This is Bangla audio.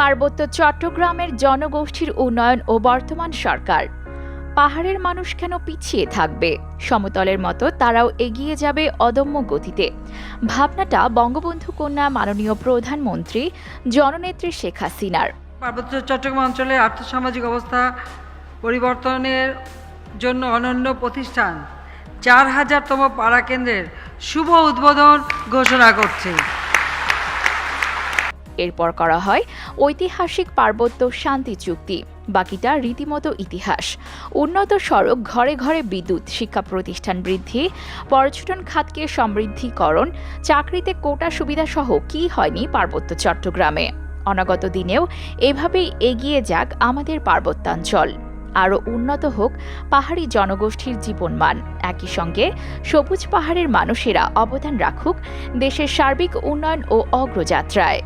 পার্বত্য চট্টগ্রামের জনগোষ্ঠীর উন্নয়ন ও বর্তমান সরকার। পাহাড়ের মানুষ কেন পিছিয়ে থাকবে? সমতলের মতো তারাও এগিয়ে যাবে অদম্য গতিতে। ভাবনাটা বঙ্গবন্ধু কন্যা মাননীয় প্রধানমন্ত্রী জননেত্রী শেখ হাসিনার। পার্বত্য চট্টগ্রাম অঞ্চলের আর্থসামাজিক অবস্থা পরিবর্তনের জন্য অনন্য প্রতিষ্ঠান। চার হাজারতম পাড়া কেন্দ্রের শুভ উদ্বোধন ঘোষণা করছে। এরপর করা হয় ঐতিহাসিক পার্বত্য শান্তি চুক্তি। বাকিটা রীতিমতো ইতিহাস। উন্নত সড়ক, ঘরে ঘরে বিদ্যুৎ, শিক্ষা প্রতিষ্ঠান বৃদ্ধি, পর্যটন খাতকে সমৃদ্ধিকরণ, চাকরিতে কোটা সুবিধা সহ কি হয়নি পার্বত্য চট্টগ্রামে। অনাগত দিনেও এভাবেই এগিয়ে যাক আমাদের পার্বত্যাঞ্চল। আরও উন্নত হোক পাহাড়ি জনগোষ্ঠীর জীবনমান। একই সঙ্গে সবুজ পাহাড়ের মানুষেরা অবদান রাখুক দেশের সার্বিক উন্নয়ন ও অগ্রযাত্রায়।